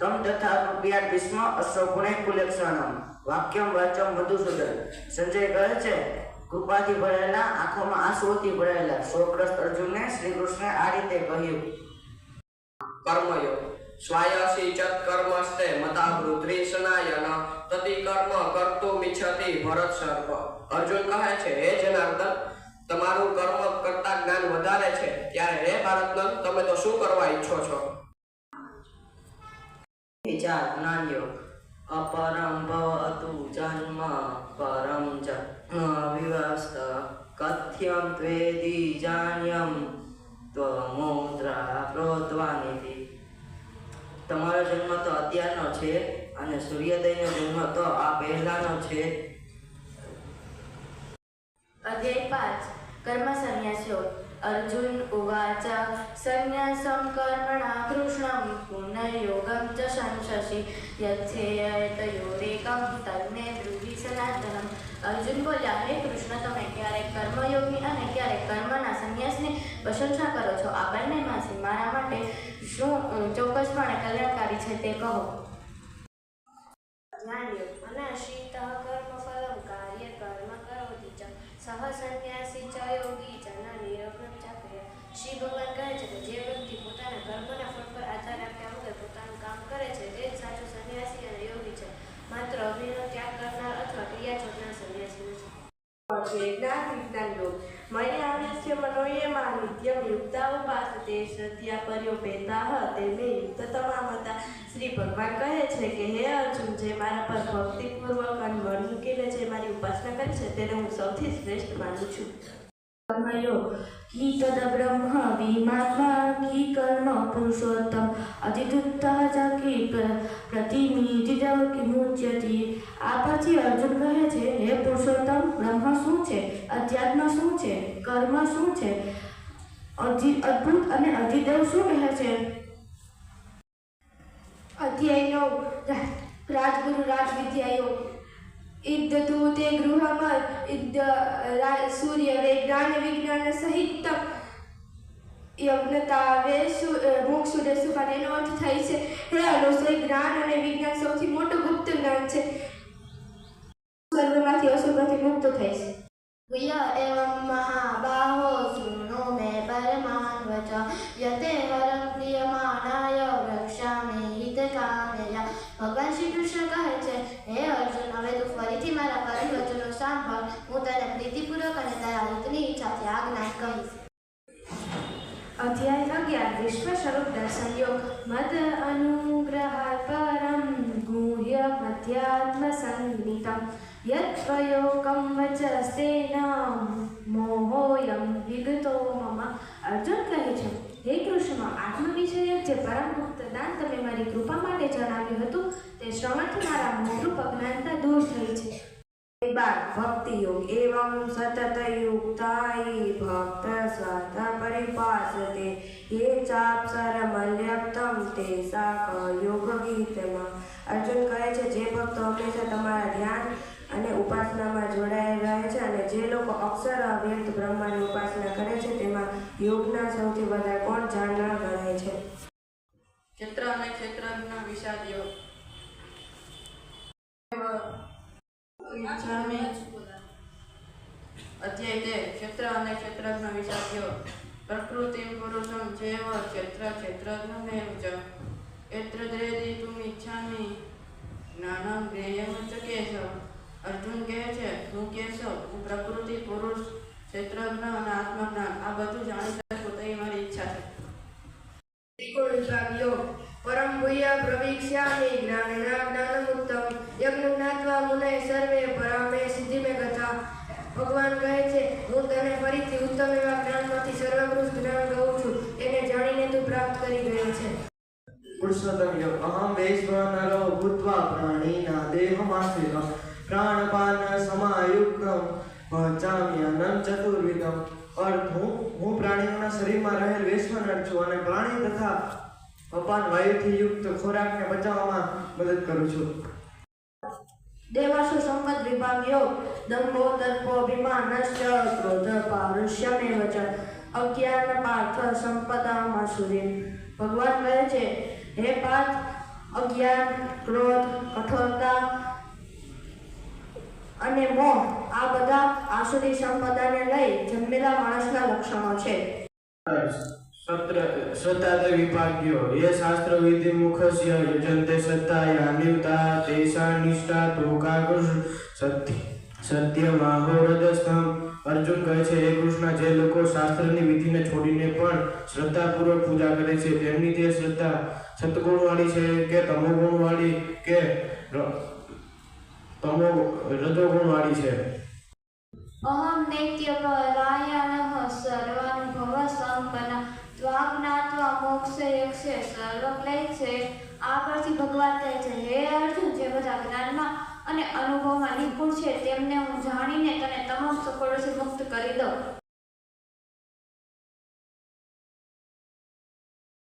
તમ તથા કૃપયા ભીષ્મ અશ્વગુણે કુલેક્ષણમ. વાક્યમ, વાચમ મધુસૂદન સંજય કહે છે, કૃપાથી ભરાયેલા આંખોમાં આંસુઓથી ભરાયેલા શોકગ્રસ્ત અર્જુનને શ્રી કૃષ્ણે આ રીતે કહ્યું. કર્મયોગ સ્વાયસી ચત કર્મસ્તે મતા વૃદ્ધિશનાયન તતિ કર્મ કર્તુમિચ્છતિ ભરત સર્પ. અર્જુન કહે છે, હે જનાર્દન, તમારું કર્મ કરતા જ્ઞાન વધારે છે. ત્યારે હે ભારતનંદ તમે તો શું કરવા ઈચ્છો છો? વિચાર અપરમ ભવતુ જન્મ પરમ વિવસ્ત કથ્યમ ત્વેદી જાણ્યમ ત્વમુદ્રા પ્રોત્વાનિતિ તમારો જન્મ તો અત્યારનો છે અને સૂર્યોદયનો જન્મ તો આ પહેલાનો છે. અધ્યાય પાંચ. કર્મ સંન્યાસો અર્જુન ઉવાચ સંન્યાસમ કર્મણા કૃષ્ણમ પુનર્યોગમ ચ સંશસી યથેયતયોરેકમ તન્મે બ્રુવી સનાતનમ. અર્જુન બોલ્યા, હે કૃષ્ણ, તમે ક્યારેક કર્મયોગની અને ક્યારેક કર્મના સંન્યાસની પ્રશંસા કરો છો? આ બંનેમાંથી મારા માટે શું ચોક્કસપણે કલ્યાણકારી છે તે કહો. જ્ઞાન યોગ અને કાર્ય કર્મ કરોતિ ચ સહ સંન્યાસી ચયોગી જના નિરગ્ન ચક્ર શ્રી ભગવાન કહે છે કે જે વ્યક્તિ પોતાના કર્મના ફળ પર આધાર રાખ્યા વગર પોતાનું કામ કરે છે તે જ સાચો સંન્યાસી અને યોગી છે માત્ર અભિનો ત્યાગ કરનાર અથવા ક્રિયા છોડનાર સંન્યાસી નથી જ્ઞાન વિજ્ઞાન યોગ મયાનસ્ય નિત્યમ યુક્તા ઉપાસતે શ્રદ્ધ્યા હ તે યુક્ત તમામ હતા શ્રી ભગવાન કહે છે કે હે અર્જુન જે મારા પર ભક્તિપૂર્વક અને મન મૂકીને જે મારી ઉપાસના કરી છે, તેને હું સૌથી શ્રેષ્ઠ માનું છું. પુરુષોત્તમ અતિદુત્તઃ ચ કી કિમુચ્યતિ. આ પછી અર્જુન કહે છે, હે પુરુષોત્તમ, બ્રહ્મ શું છે? અધ્યાત્મ શું છે? કર્મ શું છે? અદ્ભુત અને અધિદેવ શું કહે છે? અધ્યાય નવ રાજગુરુ રાજવિદ્યાયો ઇદ્ધતુ તે ગૃહમાં, ઇદ્ધ સૂર્ય જ્ઞાન વિજ્ઞાન સહિત યજ્ઞતા વે મોક્ષ સુખાન એનો અર્થ થાય છે. હે અનુસય જ્ઞાન અને વિજ્ઞાન સૌથી મોટું ગુપ્ત જ્ઞાન છે. સર્વમાંથી અશુભથી મુક્ત કૃષ્ણ કહે છે, હે અર્જુન, હવે તું ફરીથી મારા પરમ વચનો સાંભળ. હું તને પ્રીતિપૂર્વક અને તારા હિતની ઈચ્છાથી આજ્ઞા કહીશ. અધ્યાય અગિયાર વિશ્વ સ્વરૂપ દર્શન યોગ મદ અનુગ્રહ પરમ ગુહ્ય મધ્યાત્મ સંગીતમ યત્વયોકમ વચસ્તેન મોહોયમ વિગતો મમ. અર્જુન કહે છે, હે કૃષ્ણ આત્મ વિષયક જે પરમ ગુપ્ત દાન તમે મારી કૃપા માટે જણાવ્યું હતું તે શ્રવણથી મારા મોટું અજ્ઞાનતા દૂર થઈ છે. બાર ભક્તિ યોગ એવમ સતત યુક્તાઈ ભક્ત સ્વાર્થ પરિપાસતે ये ચાપ્સરમલ્યપ્તમ તે સાક યોગ ગીતમાં અર્જુન કહે છે, જે ભક્તો હંમેશા તમારા ધ્યાન અને ઉપાસનામાં જોડાયેલા રહે છે અને જે લોકો અક્ષર અવ્યક્ત બ્રહ્માની ઉપાસના કરે છે, તેમાં યોગના સૌથી વધારે કોણ જાણનાર ગણાય છે? ક્ષેત્ર અને ક્ષેત્રના વિષાદ યોગ ઈચ્છામિ અધ્યાય તે ક્ષેત્ર અને ક્ષેત્રજ્ઞ યોગ પ્રકૃતિ, પુરુષમ ચેવ ક્ષેત્ર ક્ષેત્રજ્ઞમેવ ચ એત્ર તું ઈચ્છામી જ્ઞાનમ જ્ઞેયમ ચ કેશવ અર્જુન કહે છે હું કેશવ હું પ્રકૃતિ, પુરુષ ક્ષેત્રજ્ઞ અને આત્મજ્ઞાન. આ બધું જાણી શકું તે મારી ઈચ્છા છે. ત્રિકોણ વિભાગ પરમ ભૂયા પ્રવીક્ષ્યા જ્ઞાનના સર્વે પરામે સિદ્ધિ મે કથા ભગવાન કહે છે, હું તને ફરીથી ઉત્તમ એવા જ્ઞાનમાંથી સર્વકૃષ્ટ જ્ઞાન કહું છું. એને જાણીને તું પ્રાપ્ત કરી ગયો છે. પુરુષોત્તમ યોગ અહમ વૈશ્વનરો ભૂત્વા પ્રાણીના દેહમાશ્રિતમ પ્રાણપાન સમાયુક્તમ. પચામી અનમ ચતુર્વિધમ. અર્થ હું હું પ્રાણીઓના શરીરમાં રહેલ વૈશ્વનર છું અને પ્રાણી તથા અપાન વાયુથી યુક્ત ખોરાકને બચાવવામાં મદદ કરું છું. દેવાસુ સંપદ વિભાગ યોગ દંભો દર્પો અભિમાન ક્રોધ પારુષ્યમે વચન અજ્ઞાન પાર્થ સંપદામાં સુરી ભગવાન કહે છે હે પાર્થ અજ્ઞાન ક્રોધ કઠોરતા અને મોહ આ બધા આસુરી સંપદાને લઈ જન્મેલા માણસના લક્ષણો છે। એ શાસ્ત્ર વિધિ મુખસ્ય યુજંતે સત્તાયા નિવતા તેષા નિષ્ઠા તોકાકૃષ સત્ય અર્જુન કહે છે, હે કૃષ્ણ, જે લોકો શાસ્ત્રની વિધિને છોડીને પણ શ્રદ્ધાપૂર્વક પૂજા કરે છે, તેમની તે શ્રદ્ધા સત્ગુણવાળી છે કે તમોગુણવાળી કે તમો, રજોગુણવાળી છે? અહમ નૈત્ય પરાયણ ત્વાજ્ઞાત્વા મોક્ષયક્ષે છે આ પરથી ભગવાન કહે છે, હે અર્જુન, જે બધા જ્ઞાનમાં અને અનુભવમાં નિપુણ છે, તેમને હું જાણીને તને તમામ સફળોથી મુક્ત કરી દઉં.